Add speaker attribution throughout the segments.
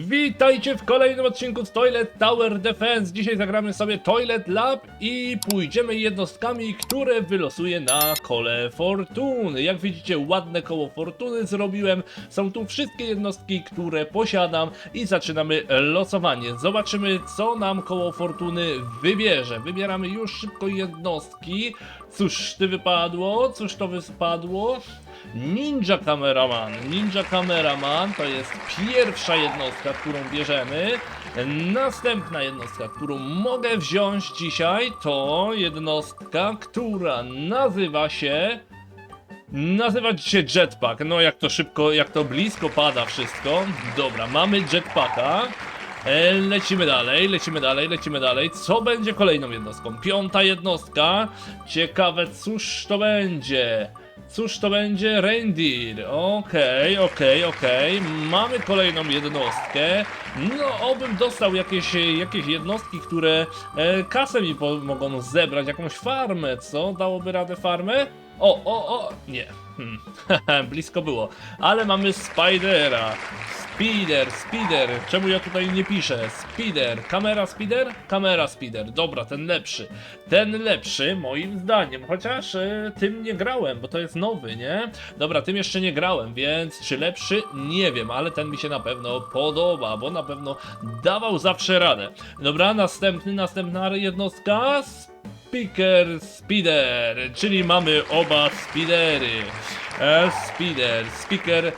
Speaker 1: Witajcie w kolejnym odcinku z Toilet Tower Defense. Dzisiaj zagramy sobie Toilet Lab i pójdziemy jednostkami, które wylosuję na kole fortuny. Jak widzicie, ładne koło fortuny zrobiłem. Są tu wszystkie jednostki, które posiadam i zaczynamy losowanie. Zobaczymy, co nam koło fortuny wybierze. Wybieramy już szybko jednostki. Cóż ty wypadło? Cóż to wypadło? Ninja Cameraman. Ninja Cameraman to jest pierwsza jednostka, którą bierzemy. Następna jednostka, którą mogę wziąć dzisiaj, to jednostka, która nazywa się. Nazywać się Jetpack. No, jak to szybko, jak to blisko pada wszystko. Dobra, mamy Jetpacka. E, Lecimy dalej, lecimy dalej, lecimy dalej. Co będzie kolejną jednostką? Piąta jednostka. Ciekawe, cóż to będzie? Cóż to będzie? Reindeer. Okej, okej, okej. Mamy kolejną jednostkę. No, obym dostał jakieś, jakieś jednostki, które e, kasę mi pomogą zebrać. Jakąś farmę, co? Dałoby radę farmę? O, o, o, nie. Hmm. Blisko było. Ale mamy Spidera. Speeder, speeder. Czemu ja tutaj nie piszę? Speeder. Kamera speeder? Kamera speeder. Dobra, ten lepszy. Ten lepszy, moim zdaniem. Chociaż e, tym nie grałem, bo to jest nowy, nie? Dobra, tym jeszcze nie grałem, więc czy lepszy? Nie wiem, ale ten mi się na pewno podoba, bo na pewno dawał zawsze radę. Dobra, następny, następna jednostka. Speaker Speeder, czyli mamy oba speedery. E, speeder, speaker,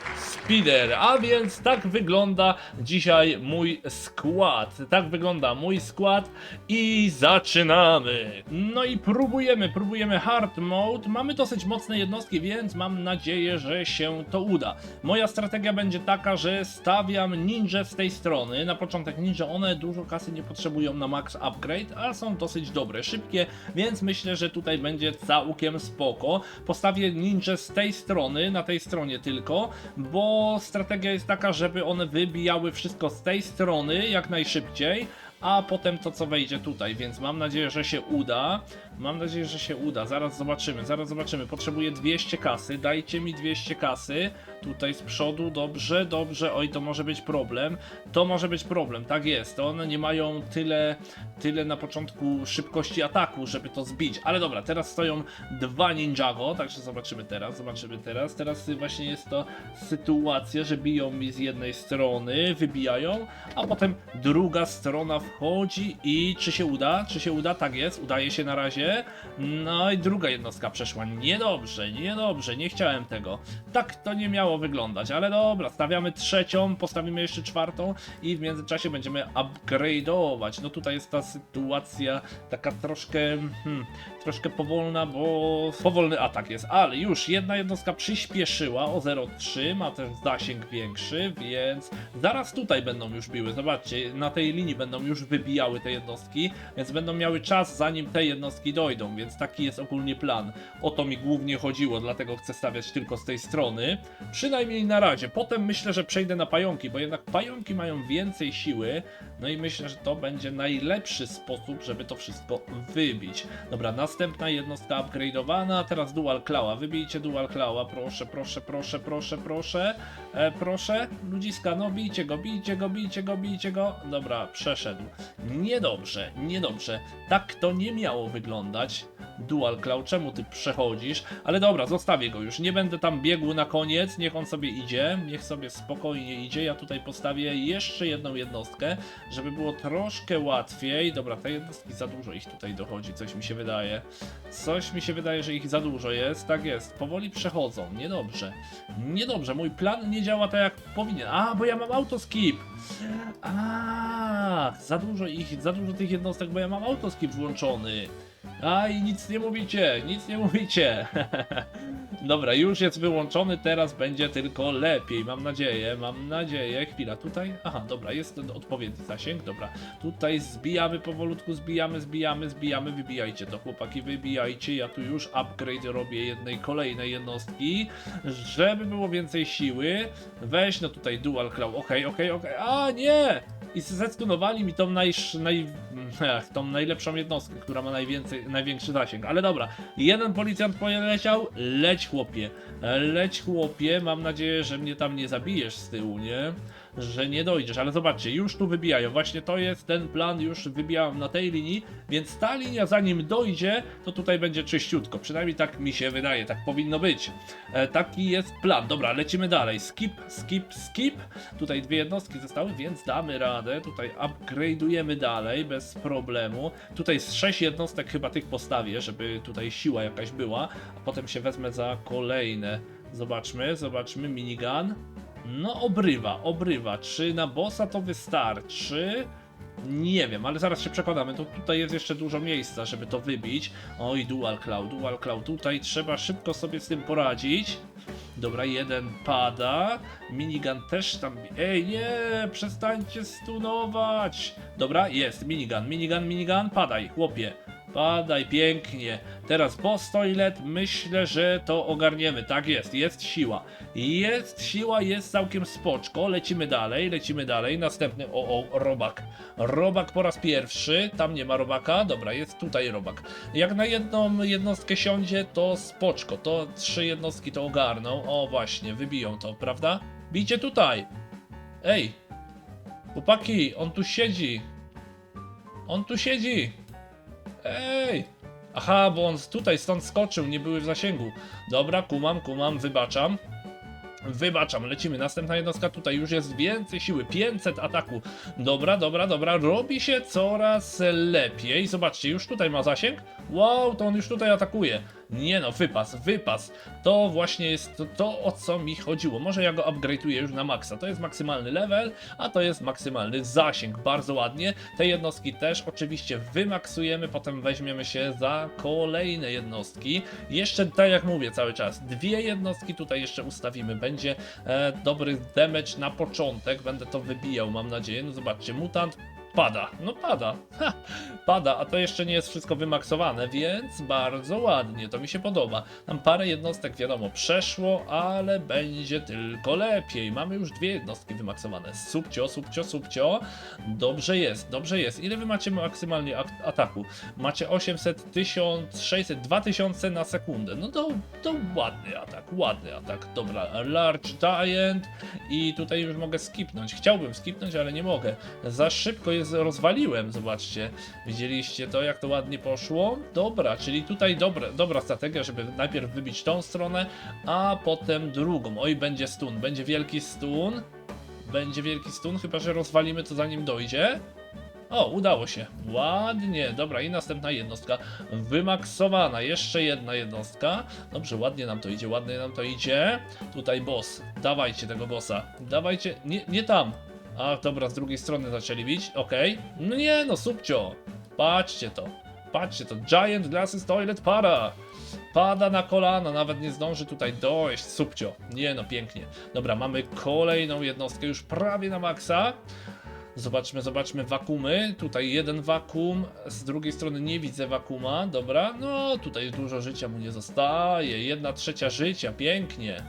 Speaker 1: speeder. A więc tak wygląda dzisiaj mój skład. Tak wygląda mój skład i zaczynamy. No i próbujemy, próbujemy hard mode. Mamy dosyć mocne jednostki, więc mam nadzieję, że się to uda. Moja strategia będzie taka, że stawiam ninja z tej strony. Na początek ninja, one dużo kasy nie potrzebują na max upgrade, ale są dosyć dobre, szybkie, więc myślę, że tutaj będzie całkiem spoko. Postawię ninja z tej strony, na tej stronie tylko, bo strategia jest taka, żeby one wybijały wszystko z tej strony jak najszybciej, a potem to co wejdzie tutaj, więc mam nadzieję, że się uda. Mam nadzieję, że się uda. Zaraz zobaczymy, zaraz zobaczymy. Potrzebuję 200 kasy. Dajcie mi 200 kasy. Tutaj z przodu, dobrze, dobrze. Oj, to może być problem. To może być problem, tak jest. One nie mają tyle, tyle na początku szybkości ataku, żeby to zbić. Ale dobra, teraz stoją dwa Ninjago, także zobaczymy teraz, zobaczymy teraz. Teraz właśnie jest to sytuacja, że biją mi z jednej strony, wybijają, a potem druga strona wchodzi i czy się uda? Czy się uda? Tak jest, udaje się na razie. No i druga jednostka przeszła. Niedobrze, niedobrze, nie chciałem tego. Tak to nie miało wyglądać, ale dobra, stawiamy trzecią, postawimy jeszcze czwartą i w międzyczasie będziemy upgrade'ować. No tutaj jest ta sytuacja taka troszkę, hmm, troszkę powolna, bo powolny atak jest, ale już jedna jednostka przyspieszyła o 0,3, ma też zasięg większy, więc zaraz tutaj będą już biły. Zobaczcie, na tej linii będą już wybijały te jednostki, więc będą miały czas zanim te jednostki dojdą, więc taki jest ogólnie plan. O to mi głównie chodziło, dlatego chcę stawiać tylko z tej strony. Przynajmniej na razie. Potem myślę, że przejdę na pająki, bo jednak pająki mają więcej siły, no i myślę, że to będzie najlepszy sposób, żeby to wszystko wybić. Dobra, następna jednostka upgrade'owana, teraz Dual Clawa. Wybijcie Dual Clawa, proszę, proszę, proszę, proszę, proszę. E, proszę, ludziska, no bijcie go, bijcie go, bijcie go, bijcie go. Dobra, przeszedł. Niedobrze, niedobrze. Tak to nie miało wyglądać. Dual Cloud, czemu ty przechodzisz? Ale dobra, zostawię go już. Nie będę tam biegł na koniec, niech on sobie idzie, niech sobie spokojnie idzie. Ja tutaj postawię jeszcze jedną jednostkę, żeby było troszkę łatwiej. Dobra, te jednostki za dużo ich tutaj dochodzi, coś mi się wydaje. Coś mi się wydaje, że ich za dużo jest. Tak jest, powoli przechodzą. Niedobrze. Niedobrze, mój plan nie działa tak jak powinien. A, bo ja mam autoskip. A, za dużo ich, za dużo tych jednostek, bo ja mam autoskip włączony. A i nic nie mówicie, nic nie mówicie. Dobra, już jest wyłączony, teraz będzie tylko lepiej, mam nadzieję, mam nadzieję. Chwila, tutaj? Aha, dobra, jest ten odpowiedni zasięg, dobra. Tutaj zbijamy powolutku, zbijamy, zbijamy, zbijamy, wybijajcie to chłopaki, wybijajcie. Ja tu już upgrade robię jednej kolejnej jednostki, żeby było więcej siły. Weź no tutaj dual claw, okej, okej, okej, a nie! I zestunowali mi tą, naj, naj, tą najlepszą jednostkę, która ma najwięcej, największy zasięg. Ale dobra, jeden policjant poleciał, leć chłopie, leć chłopie, mam nadzieję, że mnie tam nie zabijesz z tyłu, nie? Że nie dojdziesz, ale zobaczcie, już tu wybijają, właśnie to jest ten plan, już wybijałem na tej linii, więc ta linia zanim dojdzie, to tutaj będzie czyściutko, przynajmniej tak mi się wydaje, tak powinno być. E, taki jest plan, dobra, lecimy dalej, skip, skip, skip, tutaj dwie jednostki zostały, więc damy radę, tutaj upgrade'ujemy dalej, bez problemu, tutaj z sześć jednostek chyba tych postawię, żeby tutaj siła jakaś była, a potem się wezmę za kolejne. Zobaczmy, zobaczmy, minigun. No obrywa, obrywa. Czy na bossa to wystarczy? Nie wiem, ale zaraz się przekonamy. To tutaj jest jeszcze dużo miejsca, żeby to wybić. Oj, dual cloud, dual cloud. Tutaj trzeba szybko sobie z tym poradzić. Dobra, jeden pada. Minigun też tam. Ej, nie, przestańcie stunować. Dobra, jest minigun, minigun, minigun. Padaj, chłopie. Padaj, pięknie. Teraz boss toilet, myślę, że to ogarniemy. Tak jest, jest siła. Jest siła, jest całkiem spoczko. Lecimy dalej, lecimy dalej. Następny, o, o, robak. Robak po raz pierwszy. Tam nie ma robaka. Dobra, jest tutaj robak. Jak na jedną jednostkę siądzie, to spoczko. To trzy jednostki to ogarną. O, właśnie, wybiją to, prawda? Bijcie tutaj. Ej, chłopaki, on tu siedzi. On tu siedzi. Ej! Aha, bo on tutaj stąd skoczył, nie były w zasięgu. Dobra, kumam, kumam, wybaczam. Wybaczam, lecimy. Następna jednostka tutaj już jest więcej siły. 500 ataku. Dobra, dobra, dobra. Robi się coraz lepiej. Zobaczcie, już tutaj ma zasięg. Wow, to on już tutaj atakuje. Nie no, wypas, wypas. To właśnie jest to, to, o co mi chodziło. Może ja go upgrade'uję już na maksa. To jest maksymalny level, a to jest maksymalny zasięg. Bardzo ładnie. Te jednostki też oczywiście wymaksujemy, potem weźmiemy się za kolejne jednostki. Jeszcze tak jak mówię cały czas, dwie jednostki tutaj jeszcze ustawimy. Będzie e, dobry damage na początek. Będę to wybijał, mam nadzieję. No zobaczcie, mutant pada. No pada. Ha, pada, a to jeszcze nie jest wszystko wymaksowane, więc bardzo ładnie, to mi się podoba. Tam parę jednostek, wiadomo, przeszło, ale będzie tylko lepiej. Mamy już dwie jednostki wymaksowane. Subcio, subcio, subcio. Dobrze jest, dobrze jest. Ile wy macie maksymalnie ak- ataku? Macie 800, 1600, 2000 na sekundę. No to, to ładny atak, ładny atak. Dobra, Large Giant i tutaj już mogę skipnąć. Chciałbym skipnąć, ale nie mogę. Za szybko je rozwaliłem, zobaczcie. Widzieliście to, jak to ładnie poszło? Dobra, czyli tutaj dobra, dobra strategia, żeby najpierw wybić tą stronę, a potem drugą. Oj, będzie stun, będzie wielki stun. Będzie wielki stun, chyba że rozwalimy to zanim dojdzie. O, udało się. Ładnie. Dobra, i następna jednostka wymaksowana. Jeszcze jedna jednostka. Dobrze, ładnie nam to idzie, ładnie nam to idzie. Tutaj boss. Dawajcie tego bossa. Dawajcie. Nie, nie tam. A, dobra, z drugiej strony zaczęli bić. Okej. No nie, no subcio. Patrzcie to. Patrzcie to. Giant Glasses Toilet para. Pada na kolana, nawet nie zdąży tutaj dojść. Subcio. Nie no, pięknie. Dobra, mamy kolejną jednostkę już prawie na maksa. Zobaczmy, zobaczmy wakumy. Tutaj jeden wakum, z drugiej strony nie widzę wakuma. Dobra, no tutaj dużo życia mu nie zostaje. Jedna trzecia życia, pięknie.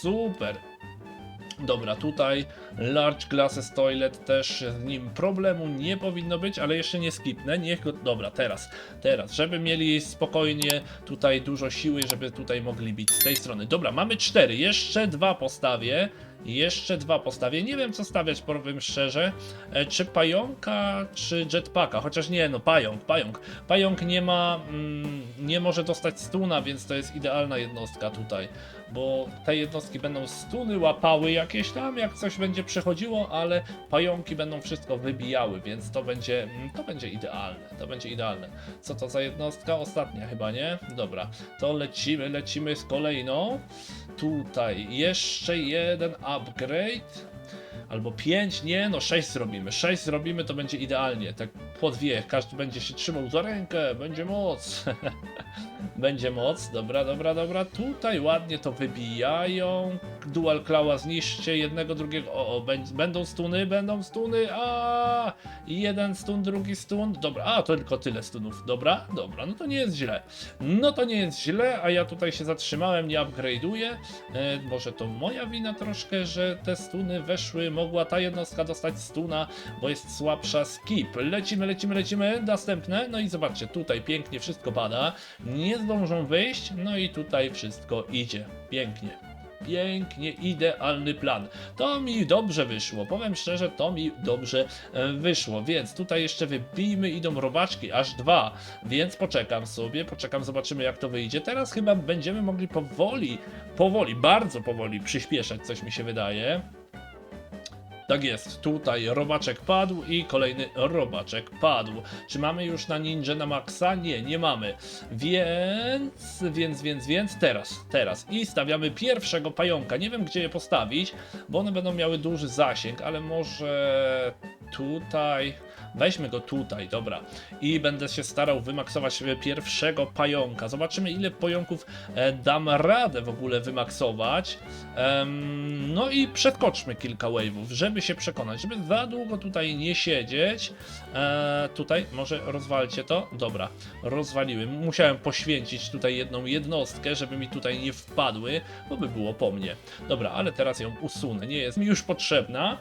Speaker 1: Super. Dobra, tutaj Large Glasses Toilet też z nim problemu nie powinno być, ale jeszcze nie skipnę. Niech go. Dobra, teraz, teraz, żeby mieli spokojnie tutaj dużo siły, żeby tutaj mogli bić z tej strony. Dobra, mamy cztery, jeszcze dwa postawię. Jeszcze dwa postawię. Nie wiem co stawiać, powiem szczerze. E, czy pająka, czy jetpacka? Chociaż nie, no pająk, pająk. Pająk nie ma, mm, nie może dostać stuna, więc to jest idealna jednostka tutaj. Bo te jednostki będą stuny łapały jakieś tam, jak coś będzie przechodziło, ale pająki będą wszystko wybijały, więc to będzie, mm, to będzie idealne. To będzie idealne. Co to za jednostka? Ostatnia chyba, nie? Dobra, to lecimy, lecimy z kolejną. Tutaj jeszcze jeden upgrade. Albo 5, nie, no 6 zrobimy. 6 zrobimy, to będzie idealnie. Tak po dwie, każdy będzie się trzymał za rękę, będzie moc. będzie moc, dobra, dobra, dobra. Tutaj ładnie to wybijają. Dual Clawa zniszczcie jednego, drugiego. O, o bę- będą stuny, będą stuny. A, jeden stun, drugi stun. Dobra, a to tylko tyle stunów. Dobra, dobra, no to nie jest źle. No to nie jest źle, a ja tutaj się zatrzymałem, nie upgrade'uję. E, może to moja wina troszkę, że te stuny weszły. Mogła ta jednostka dostać stuna, bo jest słabsza. Skip. Lecimy, lecimy, lecimy. Następne. No i zobaczcie, tutaj pięknie wszystko pada. Nie zdążą wyjść. No i tutaj wszystko idzie. Pięknie. Pięknie, idealny plan. To mi dobrze wyszło, powiem szczerze, to mi dobrze e, wyszło, więc tutaj jeszcze wybijmy, idą robaczki, aż dwa, więc poczekam sobie, poczekam, zobaczymy jak to wyjdzie. Teraz chyba będziemy mogli powoli, powoli, bardzo powoli przyspieszać, coś mi się wydaje. Tak jest, tutaj robaczek padł i kolejny robaczek padł. Czy mamy już na ninja na maksa? Nie, nie mamy. Więc, więc, więc, więc teraz, teraz. I stawiamy pierwszego pająka. Nie wiem gdzie je postawić, bo one będą miały duży zasięg, ale może tutaj. Weźmy go tutaj, dobra. I będę się starał wymaksować pierwszego pająka. Zobaczymy ile pająków e, dam radę w ogóle wymaksować. No i przeskoczmy kilka wave'ów, żeby się przekonać, żeby za długo tutaj nie siedzieć. E, tutaj, może rozwalcie to? Dobra, rozwaliłem. Musiałem poświęcić tutaj jedną jednostkę, żeby mi tutaj nie wpadły, bo by było po mnie. Dobra, ale teraz ją usunę, nie jest mi już potrzebna.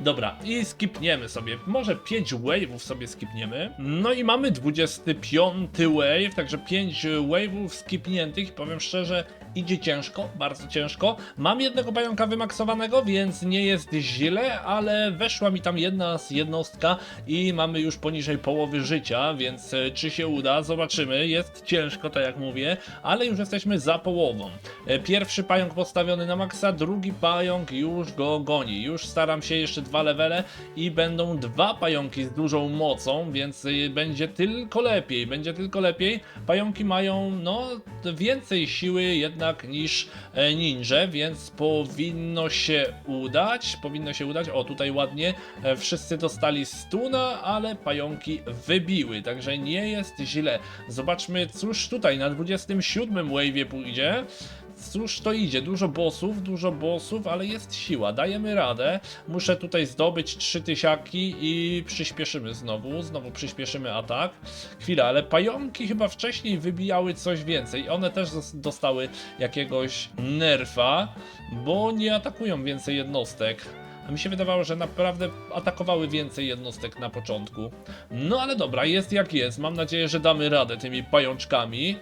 Speaker 1: Dobra, i skipniemy sobie. Może 5 wave'ów sobie skipniemy. No i mamy 25 wave, także 5 wave'ów skipniętych. Powiem szczerze, idzie ciężko, bardzo ciężko. Mam jednego pająka wymaksowanego, więc nie jest źle, ale weszła mi tam jedna z jednostka i mamy już poniżej połowy życia, więc e, czy się uda? Zobaczymy. Jest ciężko, tak jak mówię, ale już jesteśmy za połową. E, Pierwszy pająk postawiony na maksa, drugi pająk już go goni. Już staram się jeszcze dwa levele i będą dwa pająki z dużą mocą, więc y, będzie tylko lepiej, będzie tylko lepiej. Pająki mają no więcej siły jednak niż e, ninja, więc powinno się udać, powinno się udać. O, tutaj ładnie e, wszyscy dostali stuna, ale pająki wybiły, także nie jest źle. Zobaczmy, cóż tutaj na 27 wave'ie pójdzie. Cóż to idzie? Dużo bossów, dużo bossów, ale jest siła, dajemy radę. Muszę tutaj zdobyć trzy tysiaki i przyspieszymy znowu, znowu przyspieszymy atak. Chwila, ale pająki chyba wcześniej wybijały coś więcej. One też dostały jakiegoś nerfa, bo nie atakują więcej jednostek. A mi się wydawało, że naprawdę atakowały więcej jednostek na początku. No ale dobra, jest jak jest. Mam nadzieję, że damy radę tymi pajączkami.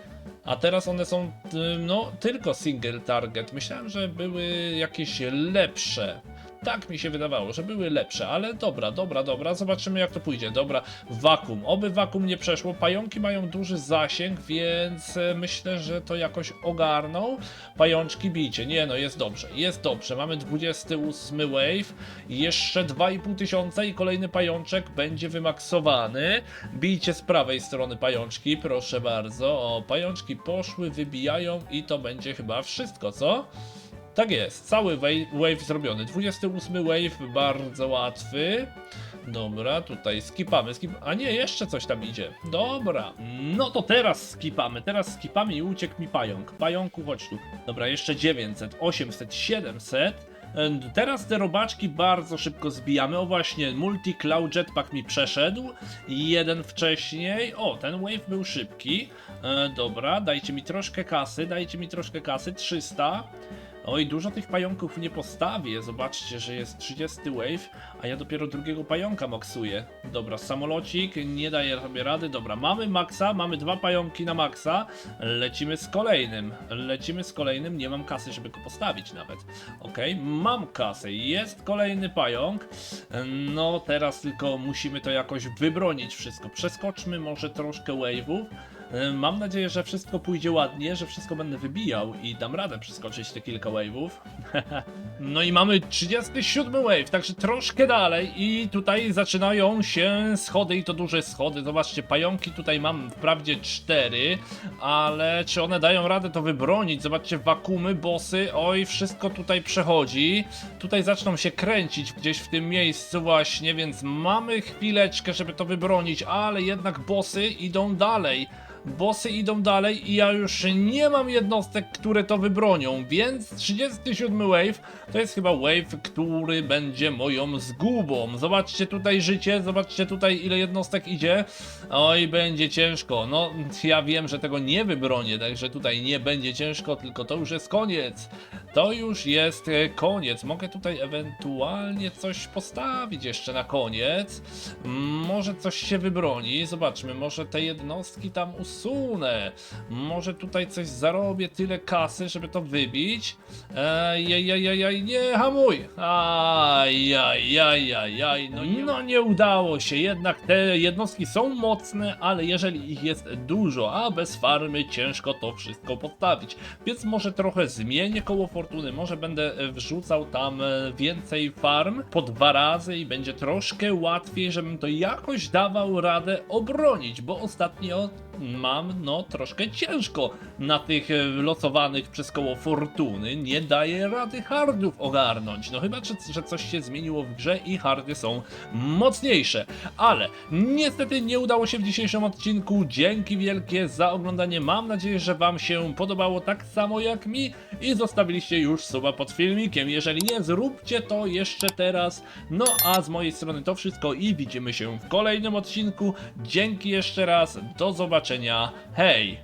Speaker 1: A teraz one są, y, no, tylko single target. Myślałem, że były jakieś lepsze. Tak mi się wydawało, że były lepsze, ale dobra, dobra, dobra, zobaczymy jak to pójdzie. Dobra, wakum. Oby wakum nie przeszło. Pająki mają duży zasięg, więc e, myślę, że to jakoś ogarną. Pajączki bijcie. Nie no, jest dobrze, jest dobrze. Mamy 28 wave, jeszcze 2,5 tysiąca i kolejny pajączek będzie wymaksowany. Bijcie z prawej strony pajączki, proszę bardzo. O, pajączki poszły, wybijają i to będzie chyba wszystko, co? Tak jest, cały wave, zrobiony. 28 wave, bardzo łatwy. Dobra, tutaj skipamy, skip... A nie, jeszcze coś tam idzie. Dobra, no to teraz skipamy, teraz skipamy i uciekł mi pająk. Pająku, chodź tu. Dobra, jeszcze 900, 800, 700. And Teraz te robaczki bardzo szybko zbijamy. O właśnie, multi-cloud jetpack mi przeszedł. Jeden wcześniej. O, ten wave był szybki. E, dobra, dajcie mi troszkę kasy, dajcie mi troszkę kasy. 300. Oj, dużo tych pająków nie postawię. Zobaczcie, że jest 30 wave, a ja dopiero drugiego pająka maksuję. Dobra, samolocik nie daje sobie rady. Dobra, mamy maksa, mamy dwa pająki na maksa. Lecimy z kolejnym. Lecimy z kolejnym. Nie mam kasy, żeby go postawić nawet. Okej, mam kasę. Jest kolejny pająk. No, teraz tylko musimy to jakoś wybronić wszystko. Przeskoczmy może troszkę wave'ów. E, Mam nadzieję, że wszystko pójdzie ładnie, że wszystko będę wybijał i dam radę przeskoczyć te kilka wave'ów. no i mamy 37 wave, także troszkę dalej i tutaj zaczynają się schody i to duże schody. Zobaczcie, pająki tutaj mam wprawdzie 4, ale czy one dają radę to wybronić? Zobaczcie, wakumy, bossy, oj, wszystko tutaj przechodzi. Tutaj zaczną się kręcić gdzieś w tym miejscu właśnie, więc mamy chwileczkę, żeby to wybronić, ale jednak bossy idą dalej. Bossy idą dalej i ja już nie mam jednostek, które to wybronią, więc 37 wave to jest chyba wave, który będzie moją zgubą. Zobaczcie tutaj życie, zobaczcie tutaj ile jednostek idzie. Oj, będzie ciężko. No, ja wiem, że tego nie wybronię, także tutaj nie będzie ciężko, tylko to już jest koniec. To już jest e, koniec. Mogę tutaj ewentualnie coś postawić jeszcze na koniec. Mm, Może coś się wybroni. Zobaczmy, może te jednostki tam usunę forsunę. Może tutaj coś zarobię, tyle kasy, żeby to wybić. Ejajajajaj, nie hamuj! Ajajajajaj, no, nie- no nie udało się, jednak te jednostki są mocne, ale jeżeli ich jest dużo, a bez farmy ciężko to wszystko postawić. Więc może trochę zmienię koło fortuny, może będę wrzucał tam e, więcej farm po dwa razy i będzie troszkę łatwiej, żebym to jakoś dawał radę obronić, bo ostatnio mam no troszkę ciężko na tych e, losowanych przez koło fortuny, nie daję rady hardów ogarnąć, no chyba, że, że coś się zmieniło w grze i hardy są mocniejsze, ale niestety nie udało się w dzisiejszym odcinku, dzięki wielkie za oglądanie, mam nadzieję, że wam się podobało tak samo jak mi. I zostawiliście już suba pod filmikiem, jeżeli nie, zróbcie to jeszcze teraz, no a z mojej strony to wszystko i widzimy się w kolejnym odcinku, dzięki jeszcze raz, do zobaczenia, hej!